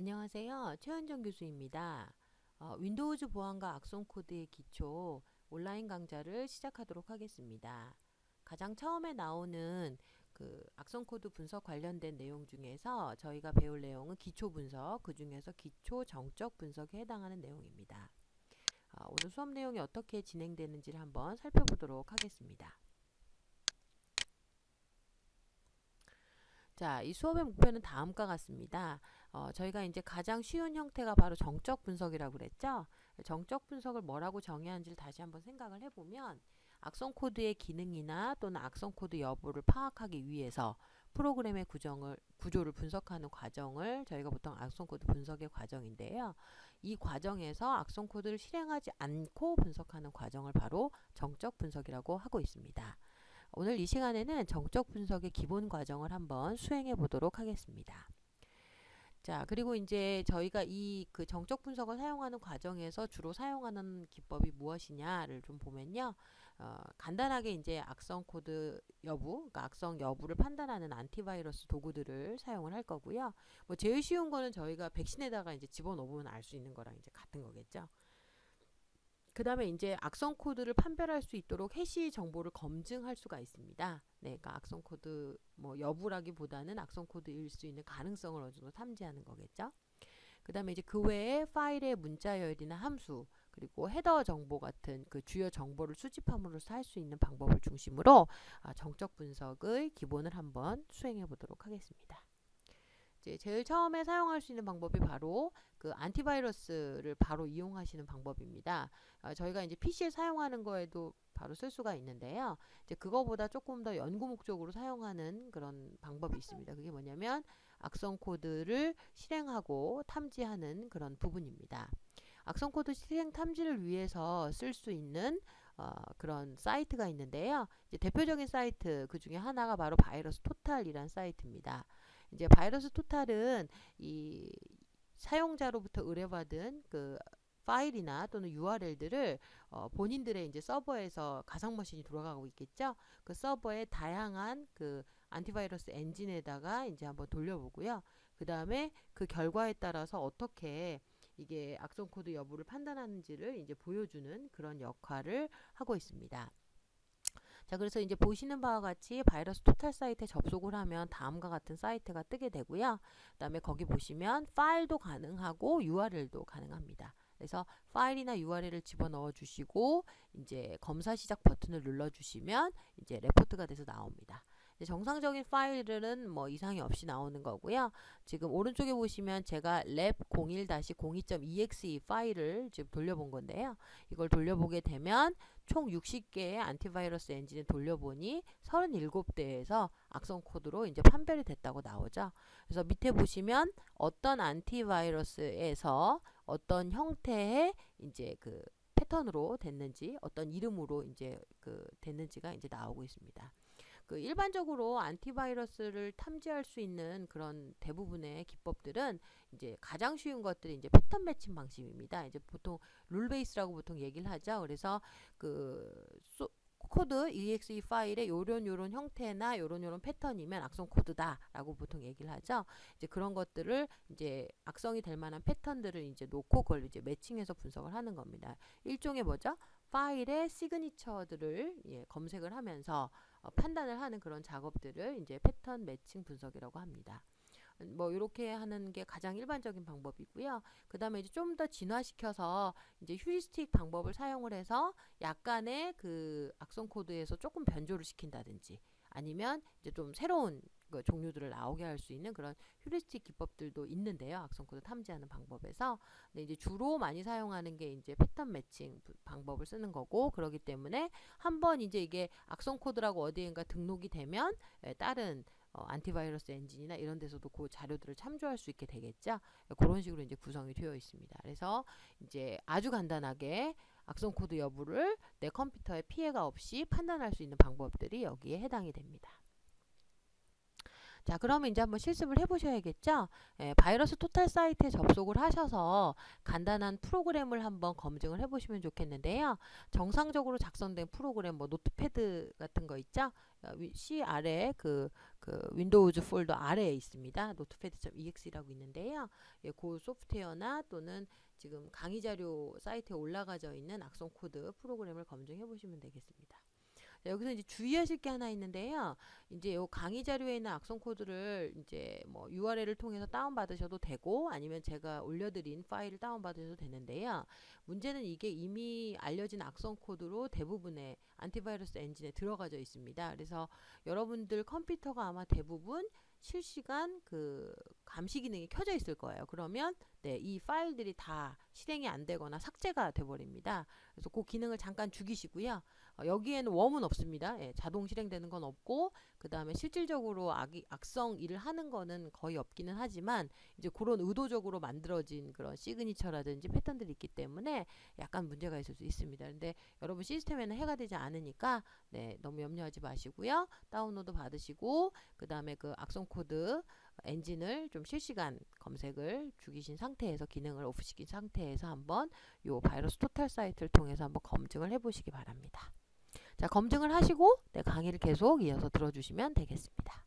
안녕하세요. 최현정 교수입니다. 어, 윈도우즈 보안과 악성 코드의 기초 온라인 강좌를 시작하도록 하겠습니다. 가장 처음에 나오는 그 악성 코드 분석 관련된 내용 중에서 저희가 배울 내용은 기초 분석, 그 중에서 기초 정적 분석에 해당하는 내용입니다. 어, 오늘 수업 내용이 어떻게 진행되는지를 한번 살펴보도록 하겠습니다. 자, 이 수업의 목표는 다음과 같습니다. 어, 저희가 이제 가장 쉬운 형태가 바로 정적 분석이라고 그랬죠. 정적 분석을 뭐라고 정의하는지를 다시 한번 생각을 해보면 악성 코드의 기능이나 또는 악성 코드 여부를 파악하기 위해서 프로그램의 구정을, 구조를 분석하는 과정을 저희가 보통 악성 코드 분석의 과정인데요. 이 과정에서 악성 코드를 실행하지 않고 분석하는 과정을 바로 정적 분석이라고 하고 있습니다. 오늘 이 시간에는 정적 분석의 기본 과정을 한번 수행해 보도록 하겠습니다. 자, 그리고 이제 저희가 이 그 정적 분석을 사용하는 과정에서 주로 사용하는 기법이 무엇이냐를 좀 보면요. 어, 간단하게 이제 악성 코드 여부, 그러니까 악성 여부를 판단하는 안티바이러스 도구들을 사용을 할 거고요. 뭐 제일 쉬운 거는 저희가 백신에다가 이제 집어넣으면 알 수 있는 거랑 이제 같은 거겠죠. 그 다음에 이제 악성 코드를 판별할 수 있도록 해시 정보를 검증할 수가 있습니다. 네, 그러니까 악성 코드 뭐 여부라기보다는 악성 코드일 수 있는 가능성을 어느 정도 탐지하는 거겠죠. 그 다음에 이제 그 외에 파일의 문자열이나 함수 그리고 헤더 정보 같은 그 주요 정보를 수집함으로써 할 수 있는 방법을 중심으로 아, 정적 분석의 기본을 한번 수행해 보도록 하겠습니다. 이제 제일 처음에 사용할 수 있는 방법이 바로 그 안티바이러스를 바로 이용하시는 방법입니다. 어, 저희가 이제 PC에 사용하는 거에도 바로 쓸 수가 있는데요. 이제 그거보다 조금 더 연구 목적으로 사용하는 그런 방법이 있습니다. 그게 뭐냐면 악성 코드를 실행하고 탐지하는 그런 부분입니다. 악성 코드 실행 탐지를 위해서 쓸 수 있는 어, 그런 사이트가 있는데요. 대표적인 사이트 그 중에 하나가 바로 바이러스 토탈이란 사이트입니다. 이제 바이러스 토탈은 이 사용자로부터 의뢰받은 그 파일이나 또는 URL들을 어, 본인들의 이제 서버에서 가상 머신이 돌아가고 있겠죠. 그 서버에 다양한 그 안티바이러스 엔진에다가 이제 한번 돌려보고요. 그 다음에 그 결과에 따라서 어떻게 이게 악성 코드 여부를 판단하는지를 이제 보여주는 그런 역할을 하고 있습니다. 자, 그래서 이제 보시는 바와 같이 바이러스 토탈 사이트에 접속을 하면 다음과 같은 사이트가 뜨게 되고요. 그 다음에 거기 보시면 파일도 가능하고 URL도 가능합니다. 그래서 파일이나 URL을 집어넣어 주시고 이제 검사 시작 버튼을 눌러 주시면 이제 레포트가 돼서 나옵니다. 정상적인 파일은 뭐 이상이 없이 나오는 거고요. 지금 오른쪽에 보시면 제가 lab01-02.exe 파일을 지금 돌려본 건데요. 이걸 돌려보게 되면 총 60개의 안티바이러스 엔진을 돌려보니 37대에서 악성 코드로 이제 판별이 됐다고 나오죠. 그래서 밑에 보시면 어떤 안티바이러스에서 어떤 형태의 이제 그 패턴으로 됐는지 어떤 이름으로 이제 그 됐는지가 이제 나오고 있습니다. 그 일반적으로 안티바이러스를 탐지할 수 있는 그런 대부분의 기법들은 이제 가장 쉬운 것들이 이제 패턴 매칭 방식입니다. 이제 보통 룰 베이스라고 보통 얘기를 하죠. 그래서 그 소, 코드 exe 파일에 요런 요런 형태나 요런 요런 패턴이면 악성 코드다라고 보통 얘기를 하죠. 이제 그런 것들을 이제 악성이 될 만한 패턴들을 이제 놓고 그걸 이제 매칭해서 분석을 하는 겁니다. 일종의 뭐죠? 파일의 시그니처들을 예, 검색을 하면서 어, 판단을 하는 그런 작업들을 이제 패턴 매칭 분석이라고 합니다. 뭐 이렇게 하는 게 가장 일반적인 방법이고요. 그 다음에 이제 좀 더 진화시켜서 이제 휴리스틱 방법을 사용을 해서 약간의 그 악성 코드에서 조금 변조를 시킨다든지 아니면 이제 좀 새로운 그 종류들을 나오게 할 수 있는 그런 휴리스틱 기법들도 있는데요. 악성 코드 탐지하는 방법에서. 근데 이제 주로 많이 사용하는 게 이제 패턴 매칭 방법을 쓰는 거고 그러기 때문에 한번 이제 이게 악성 코드라고 어디엔가 등록이 되면 예, 다른 어, 안티바이러스 엔진이나 이런 데서도 그 자료들을 참조할 수 있게 되겠죠. 그런 식으로 이제 구성이 되어 있습니다. 그래서 이제 아주 간단하게 악성 코드 여부를 내 컴퓨터에 피해가 없이 판단할 수 있는 방법들이 여기에 해당이 됩니다. 자, 그러면 이제 한번 실습을 해보셔야겠죠? 예, 바이러스 토탈 사이트에 접속을 하셔서 간단한 프로그램을 한번 검증을 해보시면 좋겠는데요. 정상적으로 작성된 프로그램, 뭐 노트패드 같은 거 있죠? 어, 위- C 아래 그, 그 윈도우즈 폴더 아래에 있습니다. 노트패드.exe라고 있는데요. 예, 그 소프트웨어나 또는 지금 강의 자료 사이트에 올라가져 있는 악성 코드 프로그램을 검증해 보시면 되겠습니다. 자, 여기서 이제 주의하실 게 하나 있는데요. 이제 요 강의 자료에 있는 악성 코드를 이제 뭐 URL을 통해서 다운 받으셔도 되고 아니면 제가 올려드린 파일을 다운 받으셔도 되는데요. 문제는 이게 이미 알려진 악성 코드로 대부분의 안티바이러스 엔진에 들어가져 있습니다. 그래서 여러분들 컴퓨터가 아마 대부분 실시간 그 감시 기능이 켜져 있을 거예요. 그러면 네, 이 파일들이 다 실행이 안 되거나 삭제가 돼 버립니다. 그래서 그 기능을 잠깐 죽이시고요. 어, 여기에는 웜은 없습니다. 예, 자동 실행되는 건 없고 그 다음에 실질적으로 악, 악성 일을 하는 거는 거의 없기는 하지만 이제 그런 의도적으로 만들어진 그런 시그니처라든지 패턴들이 있기 때문에 약간 문제가 있을 수 있습니다. 근데 여러분 시스템에는 해가 되지 않으니까 네, 너무 염려하지 마시고요. 다운로드 받으시고 그 다음에 그 악성 코드 엔진을 좀 실시간 검색을 죽이신 상태에서 기능을 오프 시킨 상태에서 한번 요 바이러스 토탈 사이트를 통해서 한번 검증을 해보시기 바랍니다. 자, 검증을 하시고 네, 강의를 계속 이어서 들어주시면 되겠습니다.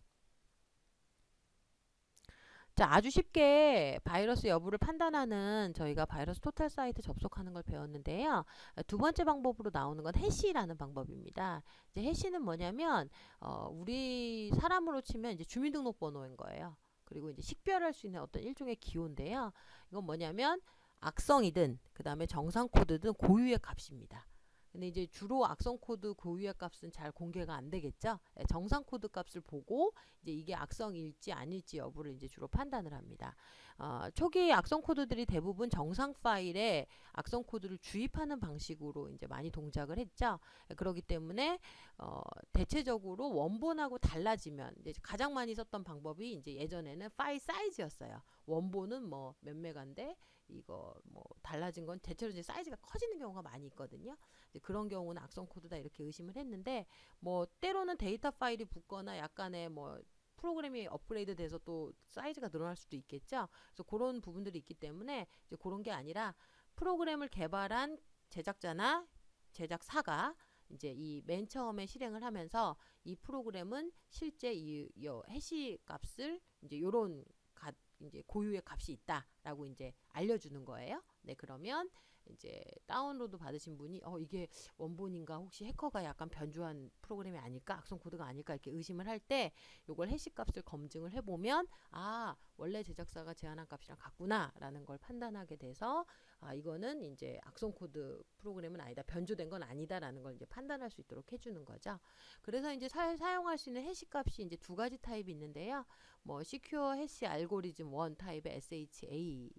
자, 아주 쉽게 바이러스 여부를 판단하는 저희가 바이러스 토탈 사이트 접속하는 걸 배웠는데요. 두 번째 방법으로 나오는 건 해시라는 방법입니다. 이제 해시는 뭐냐면 어, 우리 사람으로 치면 이제 주민등록번호인 거예요. 그리고 이제 식별할 수 있는 어떤 일종의 기호인데요. 이건 뭐냐면 악성이든 그 다음에 정상 코드든 고유의 값입니다. 근데 이제 주로 악성 코드 고유의 값은 잘 공개가 안 되겠죠. 예, 정상 코드 값을 보고 이제 이게 악성일지 아닐지 여부를 이제 주로 판단을 합니다. 어, 초기 악성 코드들이 대부분 정상 파일에 악성 코드를 주입하는 방식으로 이제 많이 동작을 했죠. 예, 그렇기 때문에 어, 대체적으로 원본하고 달라지면 이제 가장 많이 썼던 방법이 이제 예전에는 파일 사이즈였어요. 원본은 뭐 몇 메가인데 이거 뭐 달라진 건 대체로 이제 사이즈가 커지는 경우가 많이 있거든요. 그런 경우는 악성 코드다 이렇게 의심을 했는데 뭐 때로는 데이터 파일이 붙거나 약간의 뭐 프로그램이 업그레이드 돼서 또 사이즈가 늘어날 수도 있겠죠. 그래서 그런 부분들이 있기 때문에 이제 그런 게 아니라 프로그램을 개발한 제작자나 제작사가 이제 이 맨 처음에 실행을 하면서 이 프로그램은 실제 이요 해시 값을 이제 요런 가, 이제 고유의 값이 있다라고 이제 알려주는 거예요. 네, 그러면 이제 다운로드 받으신 분이 어 이게 원본인가 혹시 해커가 약간 변조한 프로그램이 아닐까 악성 코드가 아닐까 이렇게 의심을 할 때 요걸 해시 값을 검증을 해보면 아 원래 제작사가 제안한 값이랑 같구나라는 걸 판단하게 돼서 아 이거는 이제 악성 코드 프로그램은 아니다 변조된 건 아니다라는 걸 이제 판단할 수 있도록 해주는 거죠. 그래서 이제 사, 사용할 수 있는 해시 값이 이제 두 가지 타입이 있는데요. 뭐 시큐어 해시 알고리즘 원 타입의 SHA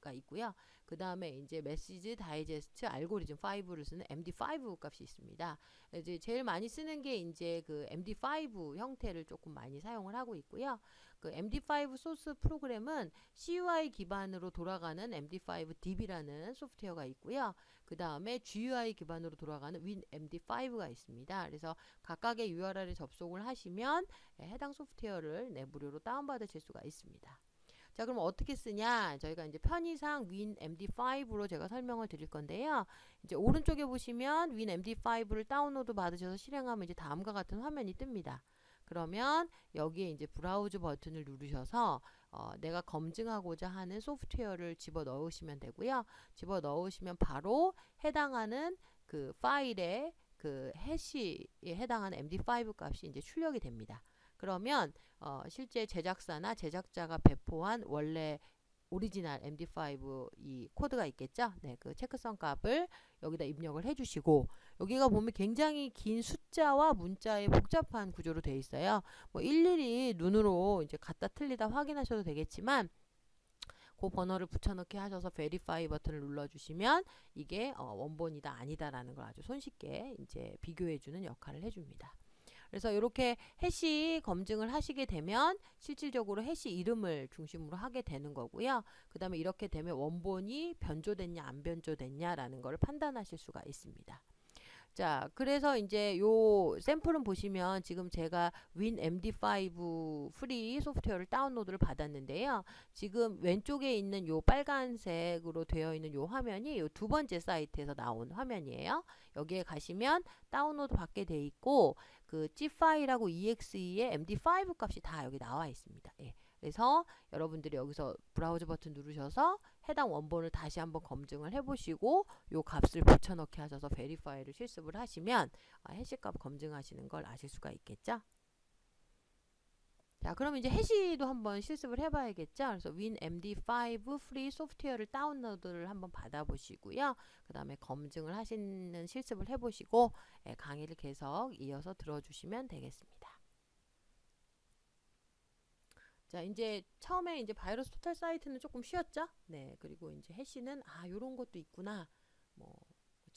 가 있고요. 그 다음에 이제 메시지 다이제스트 알고리즘 5를 쓰는 MD5 값이 있습니다. 이제 제일 많이 쓰는 게 이제 그 MD5 형태를 조금 많이 사용을 하고 있고요. 그 MD5 소스 프로그램은 CUI 기반으로 돌아가는 MD5 DB라는 소프트웨어가 있고요. 그 다음에 GUI 기반으로 돌아가는 WinMD5가 있습니다. 그래서 각각의 URL에 접속을 하시면 해당 소프트웨어를 내 무료로 다운받으실 수가 있습니다. 자, 그럼 어떻게 쓰냐? 저희가 이제 편의상 윈 MD5로 제가 설명을 드릴 건데요. 이제 오른쪽에 보시면 윈 MD5를 다운로드 받으셔서 실행하면 이제 다음과 같은 화면이 뜹니다. 그러면 여기에 이제 브라우즈 버튼을 누르셔서 어, 내가 검증하고자 하는 소프트웨어를 집어 넣으시면 되고요. 집어 넣으시면 바로 해당하는 그 파일에 그 해시에 해당하는 MD5 값이 이제 출력이 됩니다. 그러면 어, 실제 제작사나 제작자가 배포한 원래 오리지널 MD5 이 코드가 있겠죠? 네, 그 체크성 값을 여기다 입력을 해주시고 여기가 보면 굉장히 긴 숫자와 문자의 복잡한 구조로 되어 있어요. 뭐 일일이 눈으로 이제 갖다 틀리다 확인하셔도 되겠지만 그 번호를 붙여넣기 하셔서 베리파이 버튼을 눌러주시면 이게 어, 원본이다 아니다라는 걸 아주 손쉽게 이제 비교해주는 역할을 해줍니다. 그래서 이렇게 해시 검증을 하시게 되면 실질적으로 해시 이름을 중심으로 하게 되는 거고요. 그 다음에 이렇게 되면 원본이 변조됐냐 안 변조됐냐라는 걸 판단하실 수가 있습니다. 자, 그래서 이제 요 샘플은 보시면 지금 제가 윈 MD5 프리 소프트웨어를 다운로드를 받았는데요. 지금 왼쪽에 있는 요 빨간색으로 되어 있는 요 화면이 요 두 번째 사이트에서 나온 화면이에요. 여기에 가시면 다운로드 받게 돼 있고 그 zip 파일하고 exe의 MD5 값이 다 여기 나와 있습니다. 예. 그래서 여러분들이 여기서 브라우저 버튼 누르셔서 해당 원본을 다시 한번 검증을 해보시고 요 값을 붙여넣기 하셔서 베리파이를 실습을 하시면 아, 해시값 검증하시는 걸 아실 수가 있겠죠. 자, 그럼 이제 해시도 한번 실습을 해봐야겠죠. 그래서 WinMD5 프리 소프트웨어를 다운로드를 한번 받아보시고요. 그 다음에 검증을 하시는 실습을 해보시고 예, 강의를 계속 이어서 들어주시면 되겠습니다. 자, 이제 처음에 이제 바이러스 토탈 사이트는 조금 쉬었죠? 네, 그리고 이제 해시는 아, 요런 것도 있구나. 뭐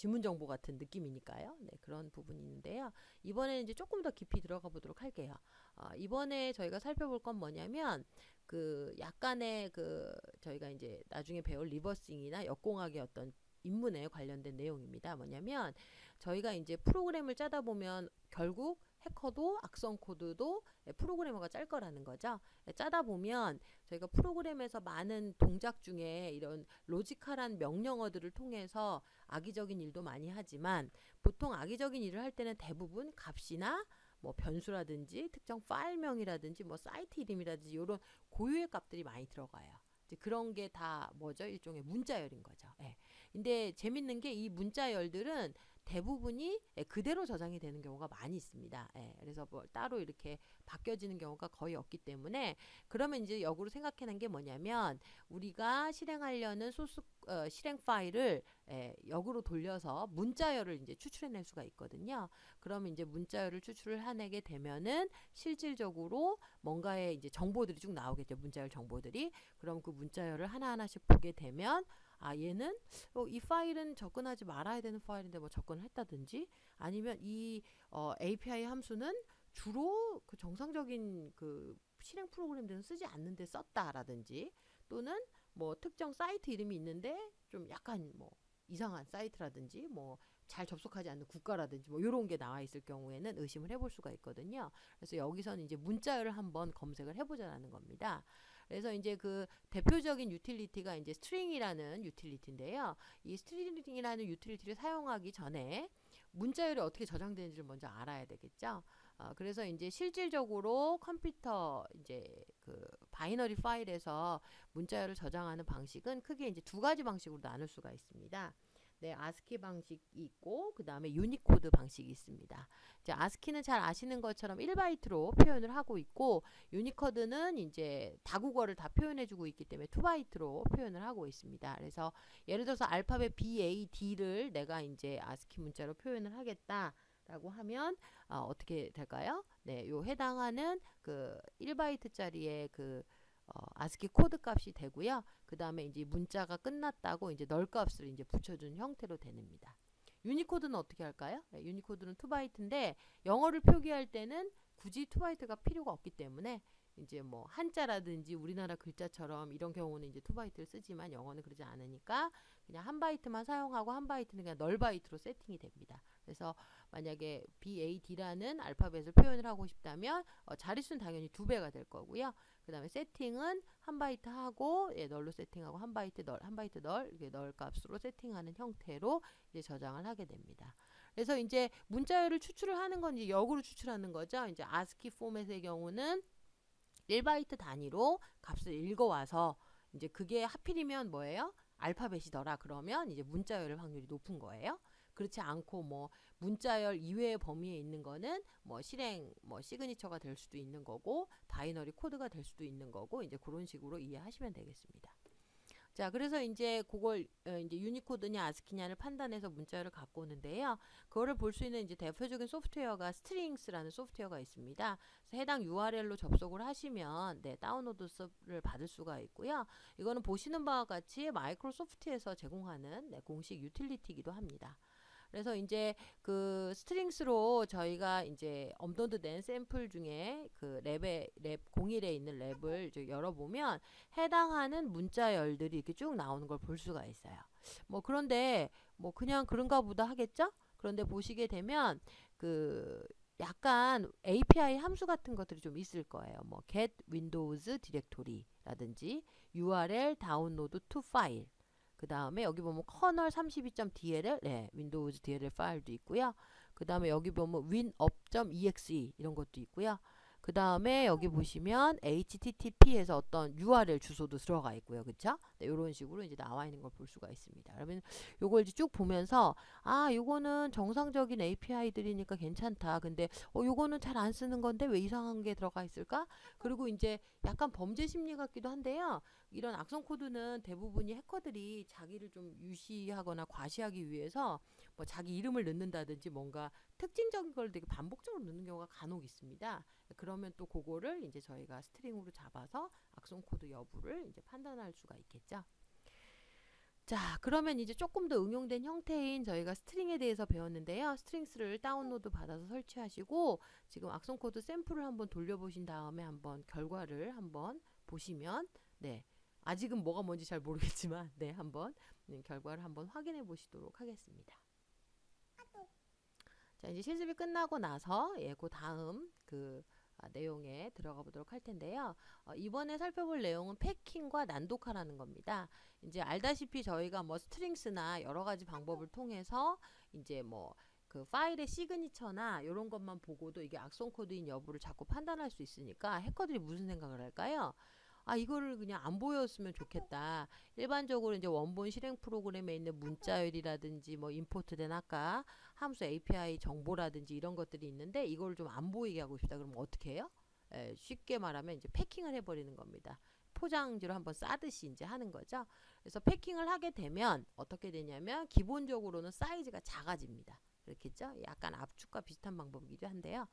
지문 정보 같은 느낌이니까요. 네, 그런 부분이 있는데요. 이번에는 이제 조금 더 깊이 들어가 보도록 할게요. 어, 이번에 저희가 살펴볼 건 뭐냐면 그 약간의 그 저희가 이제 나중에 배울 리버싱이나 역공학의 어떤 입문에 관련된 내용입니다. 뭐냐면 저희가 이제 프로그램을 짜다 보면 결국 해커도 악성 코드도 예, 프로그래머가 짤 거라는 거죠. 예, 짜다 보면 저희가 프로그램에서 많은 동작 중에 이런 로지컬한 명령어들을 통해서 악의적인 일도 많이 하지만 보통 악의적인 일을 할 때는 대부분 값이나 뭐 변수라든지 특정 파일명이라든지 뭐 사이트 이름이라든지 이런 고유의 값들이 많이 들어가요. 그런 게 다 뭐죠? 일종의 문자열인 거죠. 예. 근데 재밌는 게 이 문자열들은 대부분이 예, 그대로 저장이 되는 경우가 많이 있습니다. 예, 그래서 뭐 따로 이렇게 바뀌어지는 경우가 거의 없기 때문에 그러면 이제 역으로 생각해낸 게 뭐냐면 우리가 실행하려는 소스 어, 실행 파일을 예, 역으로 돌려서 문자열을 이제 추출해낼 수가 있거든요. 그러면 이제 문자열을 추출을 해내게 되면은 실질적으로 뭔가의 이제 정보들이 쭉 나오겠죠. 문자열 정보들이. 그럼 그 문자열을 하나 하나씩 보게 되면 아 얘는 어, 이 파일은 접근하지 말아야 되는 파일인데 뭐 접근을 했다든지 아니면 이 어, API 함수는 주로 그 정상적인 그 실행 프로그램들은 쓰지 않는데 썼다라든지 또는 뭐 특정 사이트 이름이 있는데 좀 약간 뭐 이상한 사이트라든지 뭐 잘 접속하지 않는 국가라든지 뭐 이런 게 나와 있을 경우에는 의심을 해볼 수가 있거든요. 그래서 여기서는 이제 문자열을 한번 검색을 해보자라는 겁니다. 그래서 이제 그 대표적인 유틸리티가 이제 스트링이라는 유틸리티인데요. 이 스트링이라는 유틸리티를 사용하기 전에 문자열이 어떻게 저장되는지를 먼저 알아야 되겠죠. 어, 그래서 이제 실질적으로 컴퓨터 이제 그 바이너리 파일에서 문자열을 저장하는 방식은 크게 이제 두 가지 방식으로 나눌 수가 있습니다. 네, 아스키 방식이 있고 그 다음에 유니코드 방식이 있습니다. 이제 아스키는 잘 아시는 것처럼 1바이트로 표현을 하고 있고 유니코드는 이제 다국어를 다 표현해주고 있기 때문에 2바이트로 표현을 하고 있습니다. 그래서 예를 들어서 알파벳 B, A, D를 내가 이제 아스키 문자로 표현을 하겠다. 라고 하면 어, 떻게 될까요? 네, 요 해당하는 그 1바이트짜리의 그 어, 아스키 코드 값이 되고요. 그 다음에 이제 문자가 끝났다고 이제 널 값을 이제 붙여준 형태로 됩니다. 유니코드는 어떻게 할까요? 네, 유니코드는 2바이트인데 영어를 표기할 때는 굳이 2바이트가 필요가 없기 때문에 이제 뭐 한자라든지 우리나라 글자처럼 이런 경우는 이제 2바이트를 쓰지만 영어는 그러지 않으니까 그냥 한 바이트만 사용하고 한 바이트는 그냥 널 바이트로 세팅이 됩니다. 그래서 만약에 BAD라는 알파벳을 표현을 하고 싶다면 어, 자릿수는 당연히 두 배가 될 거고요. 그 다음에 세팅은 한 바이트 하고 예, 널로 세팅하고 한 바이트 널, 한 바이트 널 이렇게 널 값으로 세팅하는 형태로 이제 저장을 하게 됩니다. 그래서 이제 문자열을 추출을 하는 건 이제 역으로 추출하는 거죠. 이제 아스키 포맷의 경우는 1바이트 단위로 값을 읽어와서 이제 그게 하필이면 뭐예요? 알파벳이더라 그러면 이제 문자열 확률이 높은 거예요. 그렇지 않고 뭐 문자열 이외의 범위에 있는 거는 뭐 실행 뭐 시그니처가 될 수도 있는 거고 바이너리 코드가 될 수도 있는 거고 이제 그런 식으로 이해하시면 되겠습니다. 자, 그래서 이제 그걸 어, 이제 유니코드냐 아스키냐를 판단해서 문자열을 갖고 오는데요. 그거를 볼 수 있는 이제 대표적인 소프트웨어가 스트링스라는 소프트웨어가 있습니다. 해당 URL로 접속을 하시면 네, 다운로드를 받을 수가 있고요. 이거는 보시는 바와 같이 마이크로소프트에서 제공하는 네, 공식 유틸리티이기도 합니다. 그래서 이제 그 스트링스로 저희가 이제 업로드 된 샘플 중에 그 랩에 랩 01에 있는 랩을 열어보면 해당하는 문자열들이 이렇게 쭉 나오는 걸 볼 수가 있어요. 뭐 그런데 뭐 그냥 그런가 보다 하겠죠? 그런데 보시게 되면 그 약간 API 함수 같은 것들이 좀 있을 거예요. 뭐 get windows directory라든지 URL download to file. 그 다음에 여기 보면 kernel 32.dll, 네, 윈도우즈 DLL 파일도 있고요. 그 다음에 여기 보면 winup.exe 이런 것도 있고요. 그 다음에 여기 보시면 http에서 어떤 URL 주소도 들어가 있고요. 그쵸? 네, 이런 식으로 이제 나와 있는 걸 볼 수가 있습니다. 그러면 요걸 이제 쭉 보면서 아, 요거는 정상적인 API들이니까 괜찮다. 근데 어, 요거는 잘 안 쓰는 건데 왜 이상한 게 들어가 있을까? 그리고 이제 약간 범죄 심리 같기도 한데요. 이런 악성 코드는 대부분이 해커들이 자기를 좀 유시하거나 과시하기 위해서 뭐 자기 이름을 넣는다든지 뭔가 특징적인 걸 되게 반복적으로 넣는 경우가 간혹 있습니다. 그러면 또 그거를 이제 저희가 스트링으로 잡아서 악성 코드 여부를 이제 판단할 수가 있겠죠. 자, 그러면 이제 조금 더 응용된 형태인 저희가 스트링에 대해서 배웠는데요. 스트링스를 다운로드 받아서 설치하시고 지금 악성 코드 샘플을 한번 돌려보신 다음에 한번 결과를 한번 보시면 네. 아직은 뭐가 뭔지 잘 모르겠지만 네, 한번 음, 결과를 한번 확인해 보시도록 하겠습니다. 자, 이제 실습이 끝나고 나서 예, 그 다음 그 아, 내용에 들어가 보도록 할 텐데요. 어, 이번에 살펴볼 내용은 패킹과 난독화라는 겁니다. 이제 알다시피 저희가 뭐 스트링스나 여러 가지 방법을 통해서 이제 뭐그 파일의 시그니처나 이런 것만 보고도 이게 악성 코드인 여부를 자꾸 판단할 수 있으니까 해커들이 무슨 생각을 할까요? 아 이거를 그냥 안 보였으면 좋겠다. 일반적으로 이제 원본 실행 프로그램에 있는 문자열이라든지 뭐 임포트된 아까 함수 API 정보라든지 이런 것들이 있는데 이걸 좀 안 보이게 하고 싶다. 그러면 어떻게 해요? 에, 쉽게 말하면 이제 패킹을 해버리는 겁니다. 포장지로 한번 싸듯이 이제 하는 거죠. 그래서 패킹을 하게 되면 어떻게 되냐면 기본적으로는 사이즈가 작아집니다. 그렇겠죠? 약간 압축과 비슷한 방법이기도 한데요.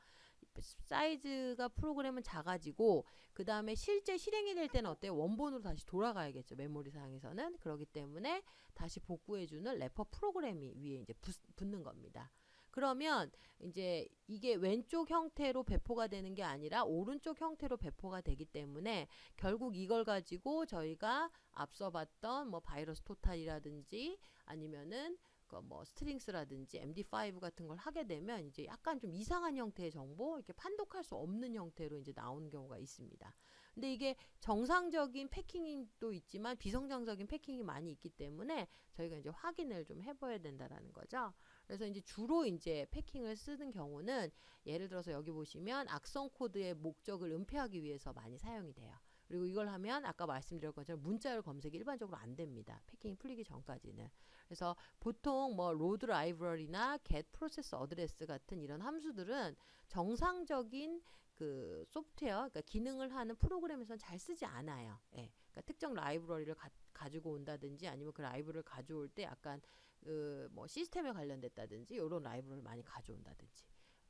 사이즈가 프로그램은 작아지고 그 다음에 실제 실행이 될 때는 어때요? 원본으로 다시 돌아가야겠죠. 메모리 상에서는 그렇기 때문에 다시 복구해주는 래퍼 프로그램이 위에 이제 붙, 붙는 겁니다. 그러면 이제 이게 왼쪽 형태로 배포가 되는 게 아니라 오른쪽 형태로 배포가 되기 때문에 결국 이걸 가지고 저희가 앞서 봤던 뭐 바이러스 토탈이라든지 아니면은 그뭐 스트링스라든지 MD5 같은 걸 하게 되면 이제 약간 좀 이상한 형태의 정보 이렇게 판독할 수 없는 형태로 이제 나오는 경우가 있습니다. 근데 이게 정상적인 패킹도 있지만 비정상적인 패킹이 많이 있기 때문에 저희가 이제 확인을 좀 해봐야 된다라는 거죠. 그래서 이제 주로 이제 패킹을 쓰는 경우는 예를 들어서 여기 보시면 악성 코드의 목적을 은폐하기 위해서 많이 사용이 돼요. 그리고 이걸 하면 아까 말씀드린 것처럼 문자열 검색이 일반적으로 안 됩니다. 패킹이 풀리기 전까지는. 그래서 보통 뭐 로드 라이브러리나 get process address 같은 이런 함수들은 정상적인 그 소프트웨어, 그러니까 기능을 하는 프로그램에서는 잘 쓰지 않아요. 예. 그러니까 특정 라이브러리를 가, 가지고 온다든지 아니면 그 라이브러리를 가져올 때 약간 그 뭐 시스템에 관련됐다든지 이런 라이브러리를 많이 가져온다든지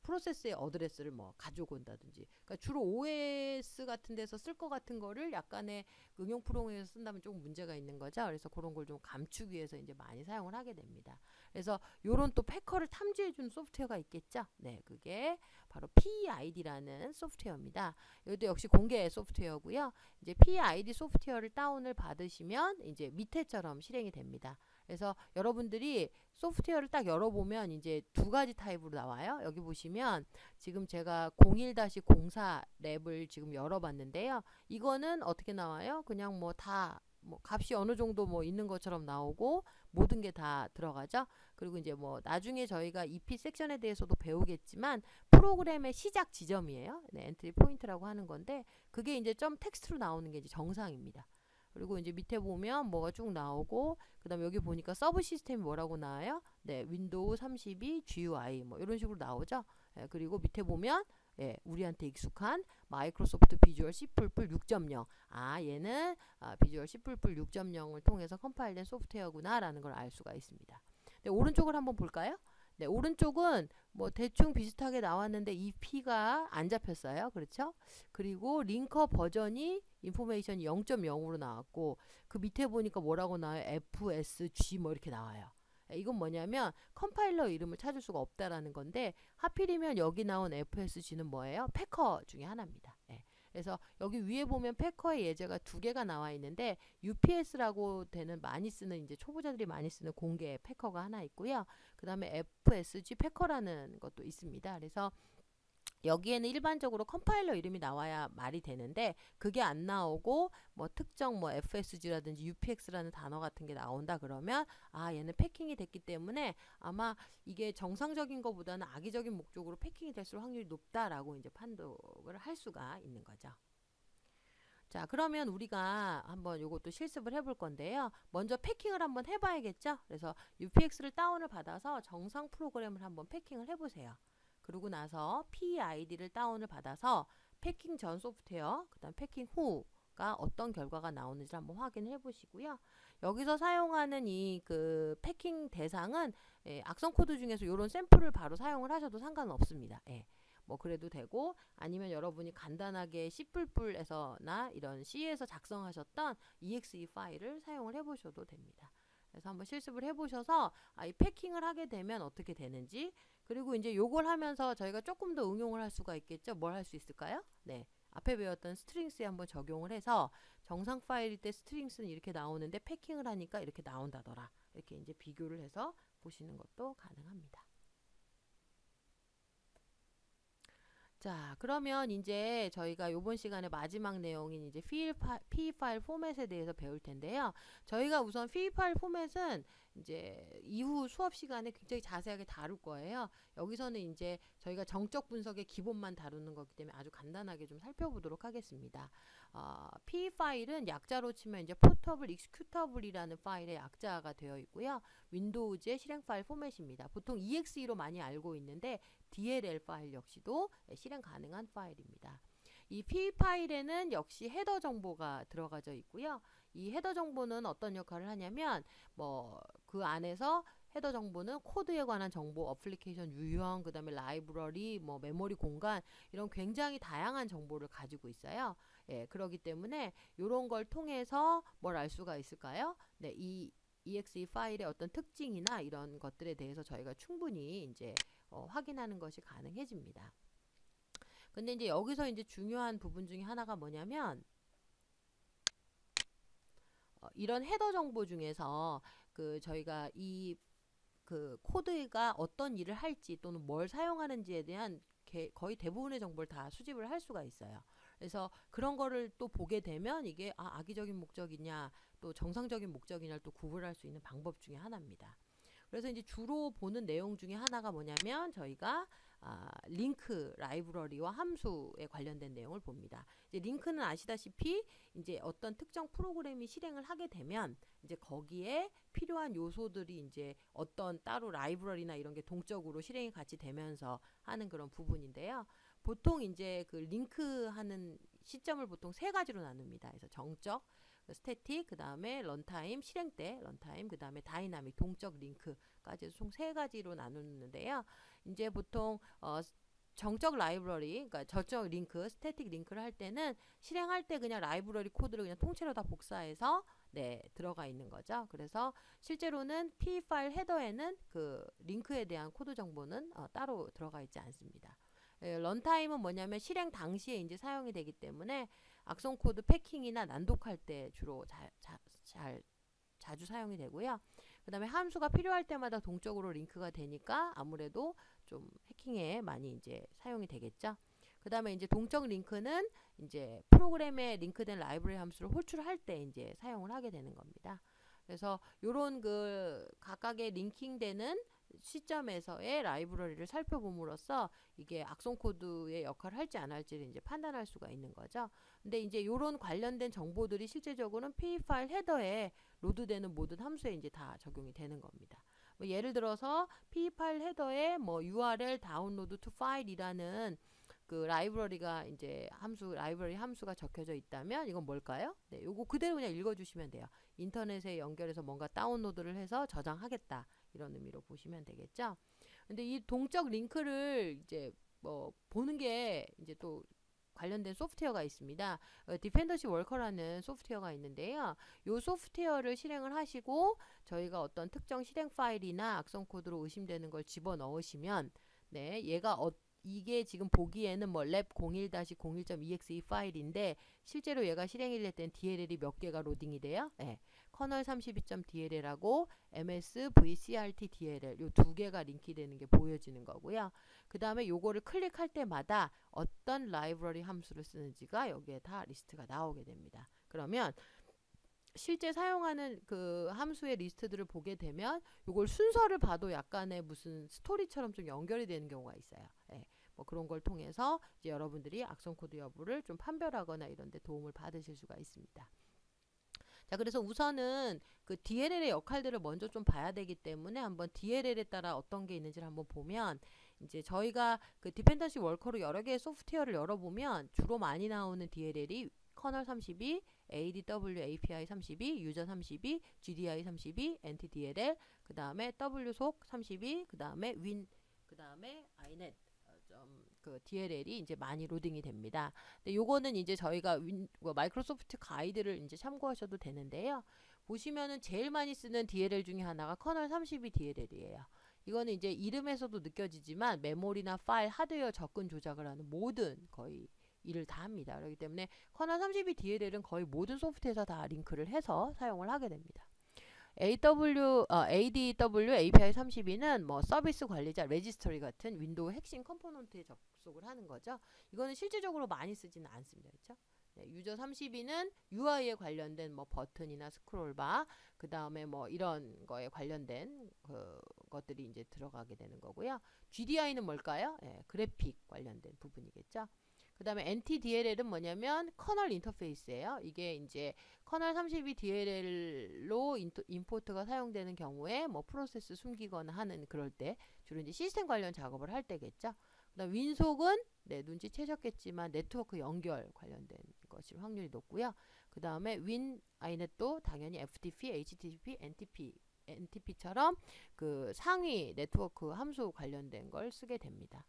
프로세스의 어드레스를 뭐 가지고 온다든지 그러니까 주로 OS 같은 데서 쓸 것 같은 거를 약간의 응용 프로그램에서 쓴다면 조금 문제가 있는 거죠. 그래서 그런 걸 좀 감추기 위해서 이제 많이 사용을 하게 됩니다. 그래서 요런 또 패커를 탐지해 주는 소프트웨어가 있겠죠. 네, 그게 바로 PID라는 소프트웨어입니다. 이것도 역시 공개 소프트웨어고요. 이제 PID 소프트웨어를 다운을 받으시면 이제 밑에처럼 실행이 됩니다. 그래서 여러분들이 소프트웨어를 딱 열어보면 이제 두 가지 타입으로 나와요. 여기 보시면 지금 제가 01-04 랩을 지금 열어봤는데요. 이거는 어떻게 나와요? 그냥 뭐다 뭐 값이 어느 정도 뭐 있는 것처럼 나오고 모든 게 다 들어가죠. 그리고 이제 뭐 나중에 저희가 EP 섹션에 대해서도 배우겠지만 프로그램의 시작 지점이에요. 네, 엔트리 포인트라고 하는 건데 그게 이제 점 텍스트로 나오는 게 이제 정상입니다. 그리고 이제 밑에 보면 뭐가 쭉 나오고 그다음에 여기 보니까 서브 시스템이 뭐라고 나와요? 네, 윈도우 32 GUI 뭐 이런 식으로 나오죠. 예, 그리고 밑에 보면 예, 우리한테 익숙한 마이크로소프트 비주얼 C++ 6.0. 아, 얘는 아, 비주얼 C++ 6.0을 통해서 컴파일된 소프트웨어구나라는 걸 알 수가 있습니다. 네, 오른쪽을 한번 볼까요? 네, 오른쪽은 뭐 대충 비슷하게 나왔는데 이 P가 안 잡혔어요. 그렇죠? 그리고 링커 버전이 인포메이션이 0.0으로 나왔고 그 밑에 보니까 뭐라고 나와요? FSG 뭐 이렇게 나와요. 예, 이건 뭐냐면 컴파일러 이름을 찾을 수가 없다라는 건데 하필이면 여기 나온 FSG는 뭐예요? 패커 중에 하나입니다. 예. 그래서 여기 위에 보면 패커의 예제가 두 개가 나와 있는데 UPS라고 되는 많이 쓰는 이제 초보자들이 많이 쓰는 공개 패커가 하나 있고요. 그다음에 FSG 패커라는 것도 있습니다. 그래서 여기에는 일반적으로 컴파일러 이름이 나와야 말이 되는데 그게 안 나오고 뭐 특정 뭐 FSG라든지 UPX라는 단어 같은 게 나온다 그러면 아 얘는 패킹이 됐기 때문에 아마 이게 정상적인 것보다는 악의적인 목적으로 패킹이 됐을 확률이 높다라고 이제 판독을 할 수가 있는 거죠. 자 그러면 우리가 한번 요것도 실습을 해볼 건데요. 먼저 패킹을 한번 해봐야겠죠. 그래서 UPX를 다운을 받아서 정상 프로그램을 한번 패킹을 해보세요. 그러고 나서 PID를 다운을 받아서 패킹 전 소프트웨어, 그 다음 패킹 후가 어떤 결과가 나오는지 한번 확인해 보시고요. 여기서 사용하는 이 그 패킹 대상은 예, 악성 코드 중에서 이런 샘플을 바로 사용을 하셔도 상관은 없습니다. 예. 뭐 그래도 되고 아니면 여러분이 간단하게 C++에서나 이런 C에서 작성하셨던 exe 파일을 사용을 해 보셔도 됩니다. 그래서 한번 실습을 해 보셔서 아, 이 패킹을 하게 되면 어떻게 되는지 그리고 이제 요걸 하면서 저희가 조금 더 응용을 할 수가 있겠죠. 뭘 할 수 있을까요? 네. 앞에 배웠던 스트링스에 한번 적용을 해서 정상 파일일 때 스트링스는 이렇게 나오는데 패킹을 하니까 이렇게 나온다더라. 이렇게 이제 비교를 해서 보시는 것도 가능합니다. 자, 그러면 이제 저희가 요번 시간에 마지막 내용인 이제 P 파일 포맷에 대해서 배울 텐데요. 저희가 우선 P 파일 포맷은 이제 이후 수업 시간에 굉장히 자세하게 다룰 거예요. 여기서는 이제 저희가 정적 분석의 기본만 다루는 거기 때문에 아주 간단하게 좀 살펴보도록 하겠습니다. 어, P 파일은 약자로 치면 이제 포터블 익스큐터블이라는 파일의 약자가 되어 있고요. 윈도우즈의 실행 파일 포맷입니다. 보통 EXE로 많이 알고 있는데 DLL 파일 역시도 실행 가능한 파일입니다. 이 P 파일에는 역시 헤더 정보가 들어가져 있고요. 이 헤더 정보는 어떤 역할을 하냐면 뭐 그 안에서 헤더 정보는 코드에 관한 정보, 어플리케이션 유형, 그다음에 라이브러리, 뭐 메모리 공간 이런 굉장히 다양한 정보를 가지고 있어요. 예, 그러기 때문에 이런 걸 통해서 뭘 알 수가 있을까요? 네, 이 exe 파일의 어떤 특징이나 이런 것들에 대해서 저희가 충분히 이제 어, 확인하는 것이 가능해집니다. 근데 이제 여기서 이제 중요한 부분 중에 하나가 뭐냐면 어, 이런 헤더 정보 중에서 그 저희가 이 그 코드가 어떤 일을 할지 또는 뭘 사용하는지에 대한 개, 거의 대부분의 정보를 다 수집을 할 수가 있어요. 그래서 그런 거를 또 보게 되면 이게 아, 악의적인 목적이냐 또 정상적인 목적이냐를 또 구분할 수 있는 방법 중에 하나입니다. 그래서 이제 주로 보는 내용 중에 하나가 뭐냐면 저희가 아, 링크 라이브러리와 함수에 관련된 내용을 봅니다. 이제 링크는 아시다시피 이제 어떤 특정 프로그램이 실행을 하게 되면 이제 거기에 필요한 요소들이 이제 어떤 따로 라이브러리나 이런 게 동적으로 실행이 같이 되면서 하는 그런 부분인데요. 보통 이제 그 링크하는 시점을 보통 세 가지로 나눕니다. 그래서 정적, 스태틱, 그 다음에 런타임, 실행 때 런타임, 그 다음에 다이나믹, 동적 링크까지 총세 가지로 나누는데요. 이제 보통 어, 정적 라이브러리, 그러니까 저적 링크, 스태틱 링크를 할 때는 실행할 때 그냥 라이브러리 코드를 그냥 통째로 다 복사해서 네, 들어가 있는 거죠. 그래서 실제로는 P 파일 헤더에는 그 링크에 대한 코드 정보는 어, 따로 들어가 있지 않습니다. 예, 런타임은 뭐냐면 실행 당시에 이제 사용이 되기 때문에 악성 코드 패킹이나 난독할 때 주로 자, 자, 잘 자주 사용이 되고요. 그 다음에 함수가 필요할 때마다 동적으로 링크가 되니까 아무래도 좀 해킹에 많이 이제 사용이 되겠죠. 그 다음에 이제 동적 링크는 이제 프로그램에 링크된 라이브러리 함수를 호출할 때 이제 사용을 하게 되는 겁니다. 그래서 요런 그 각각의 링킹되는 시점에서의 라이브러리를 살펴봄으로써 이게 악성 코드의 역할을 할지 안 할지를 이제 판단할 수가 있는 거죠. 근데 이제 요런 관련된 정보들이 실제적으로는 P 파일 헤더에 로드되는 모든 함수에 이제 다 적용이 되는 겁니다. 뭐 예를 들어서 P 파일 헤더에 뭐 URL 다운로드 투 파일이라는 그 라이브러리가 이제 함수 라이브러리 함수가 적혀져 있다면 이건 뭘까요? 네, 요거 그대로 그냥 읽어 주시면 돼요. 인터넷에 연결해서 뭔가 다운로드를 해서 저장하겠다. 이런 의미로 보시면 되겠죠. 근데 이 동적 링크를 이제 뭐 보는 게 이제 또 관련된 소프트웨어가 있습니다. 어, 디펜더시 월커라는 소프트웨어가 있는데요. 이 소프트웨어를 실행을 하시고 저희가 어떤 특정 실행 파일이나 악성 코드로 의심되는 걸 집어 넣으시면 네, 얘가 어, 이게 지금 보기에는 뭐 랩 01-01.exe 파일인데 실제로 얘가 실행이 될 땐 DLL이 몇 개가 로딩이 돼요? 예. 커널 32.dll하고 ms vcrt dll 요 두 개가 링크 되는 게 보여지는 거고요. 그 다음에 요거를 클릭할 때마다 어떤 라이브러리 함수를 쓰는지가 여기에 다 리스트가 나오게 됩니다. 그러면 실제 사용하는 그 함수의 리스트들을 보게 되면 요걸 순서를 봐도 약간의 무슨 스토리처럼 좀 연결이 되는 경우가 있어요. 예. 뭐 그런 걸 통해서 이제 여러분들이 악성 코드 여부를 좀 판별하거나 이런 데 도움을 받으실 수가 있습니다. 자, 그래서 우선은 그 DLL의 역할들을 먼저 좀 봐야 되기 때문에 한번 DLL에 따라 어떤 게 있는지를 한번 보면 이제 저희가 그 디펜던시 월커로 여러 개의 소프트웨어를 열어보면 주로 많이 나오는 DLL이 커널 32, ADW API 32, 유저 32, GDI 32, NTDLL, 그 다음에 W속 32, 그 다음에 윈, 그 다음에 inet 그 DLL이 이제 많이 로딩이 됩니다. 근데 요거는 이제 저희가 윈, 뭐 마이크로소프트 가이드를 이제 참고하셔도 되는데요. 보시면은 제일 많이 쓰는 DLL 중에 하나가 커널 32 DLL이에요. 이거는 이제 이름에서도 느껴지지만 메모리나 파일, 하드웨어 접근 조작을 하는 모든 거의 일을 다 합니다. 그렇기 때문에 커널 32 DLL은 거의 모든 소프트에서 다 링크를 해서 사용을 하게 됩니다. AW, 어, ADW API 32는 뭐 서비스 관리자, 레지스터리 같은 윈도우 핵심 컴포넌트에 접속을 하는 거죠. 이거는 실질적으로 많이 쓰지는 않습니다. 그렇죠? 네, 유저 32는 UI에 관련된 뭐 버튼이나 스크롤바, 그 다음에 뭐 이런 거에 관련된 그 것들이 이제 들어가게 되는 거고요. GDI는 뭘까요? 예, 그래픽 관련된 부분이겠죠. 그 다음에 NTDLL은 뭐냐면 커널 인터페이스예요. 이게 이제 커널 32 DLL로 임포트가 사용되는 경우에 뭐 프로세스 숨기거나 하는 그럴 때 주로 이제 시스템 관련 작업을 할 때겠죠. 그다음 윈속은 네, 눈치채셨겠지만 네트워크 연결 관련된 것일 확률이 높고요. 그 다음에 윈 아이넷도 당연히 FTP, HTTP, NTP NTP처럼 그 상위 네트워크 함수 관련된 걸 쓰게 됩니다.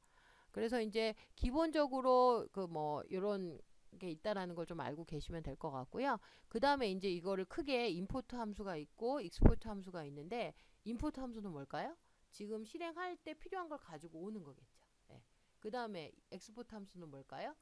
그래서 이제 기본적으로 그 뭐 이런 게 있다라는 걸 좀 알고 계시면 될 것 같고요. 그 다음에 이제 이거를 크게 임포트 함수가 있고 익스포트 함수가 있는데 임포트 함수는 뭘까요? 지금 실행할 때 필요한 걸 가지고 오는 거겠죠. 네. 그 다음에 엑스포트 함수는 뭘까요?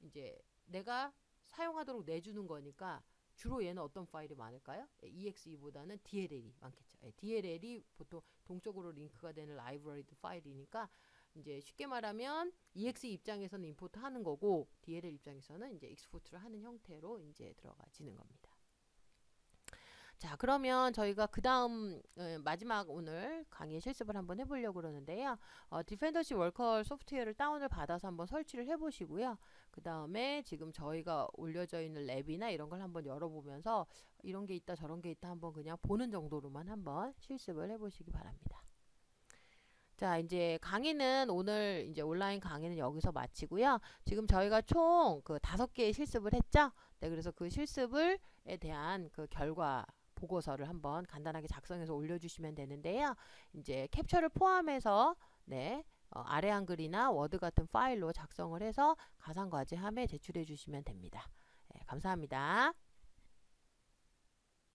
이제 내가 사용하도록 내주는 거니까 주로 얘는 어떤 파일이 많을까요? EXE보다는 DLL이 많겠죠. 네. DLL이 보통 동적으로 링크가 되는 라이브러리 파일이니까 이제 쉽게 말하면 EX 입장에서는 임포트 하는 거고 DLL 입장에서는 이제 익스포트를 하는 형태로 이제 들어가지는 겁니다. 자 그러면 저희가 그 다음 어, 마지막 오늘 강의 실습을 한번 해보려고 그러는데요. 어, 디펜더시 월컬 소프트웨어를 다운을 받아서 한번 설치를 해보시고요. 그 다음에 지금 저희가 올려져 있는 랩이나 이런 걸 한번 열어보면서 이런 게 있다 저런 게 있다 한번 그냥 보는 정도로만 한번 실습을 해보시기 바랍니다. 자, 이제 강의는 오늘 이제 온라인 강의는 여기서 마치고요. 지금 저희가 총 그 다섯 개의 실습을 했죠. 네, 그래서 그 실습을에 대한 그 결과 보고서를 한번 간단하게 작성해서 올려주시면 되는데요. 이제 캡처를 포함해서 네 어, 아래 한글이나 워드 같은 파일로 작성을 해서 가상과제함에 제출해 주시면 됩니다. 네, 감사합니다.